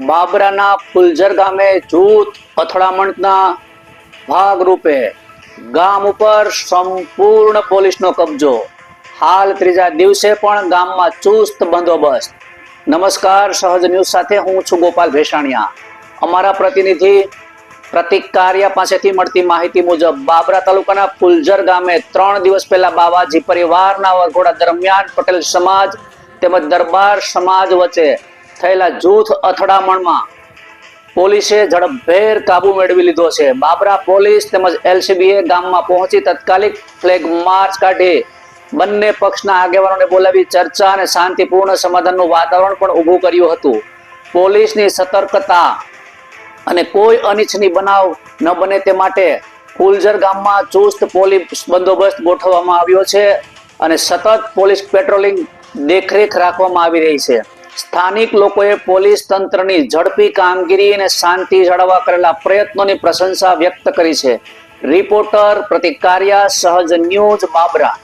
બાબરાના ફુલઝર ગામે જૂથ અથડામણના ભાગરૂપે ગામ ઉપર સંપૂર્ણ પોલીસનો કબજો. હાલ ત્રીજા દિવસે પણ ગામમાં ચુસ્ત બંદોબસ્ત. નમસ્કાર, સહજ ન્યૂઝ સાથે હું છું ગોપાલ ભેસાણિયા. અમારા પ્રતિનિધિ પ્રતિક કારિયા પાસેથી મળતી માહિતી મુજબ, બાબરા તાલુકાના ફુલઝર ગામે ત્રણ દિવસ પહેલા બાવાજી પરિવારના વરઘોડા દરમિયાન પટેલ સમાજ તેમજ દરબાર સમાજ વચ્ચે થયેલા જૂથ અથડામણમાં પોલીસે ઝડપભેર કાબુ મેળવી લીધો છે. બાબરા પોલીસ તેમજ એલસીબીએ ગામમાં પહોંચી તાત્કાલિક ફ્લેગ માર્ચ કાઢી બંને પક્ષના આગેવાનોને બોલાવી ચર્ચા અને શાંતિપૂર્ણ સમાધાનનું વાતાવરણ પણ ઊભું કર્યું હતું. પોલીસની સતર્કતા અને કોઈ અનિચ્છનીય બનાવ ન બને તે માટે ફુલઝર ગામમાં ચુસ્ત પોલીસ બંદોબસ્ત ગોઠવવામાં આવ્યો છે અને સતત પોલીસ પેટ્રોલિંગ દેખરેખ રાખવામાં આવી રહી છે. સ્થાનિક લોકોએ પોલીસ તંત્રની ઝડપી કામગીરી અને શાંતિ જાળવવા કરેલા પ્રયત્નોની પ્રશંસા વ્યક્ત કરી છે. રિપોર્ટર પ્રતિકાર્યા સહજ ન્યૂઝ બાબરા.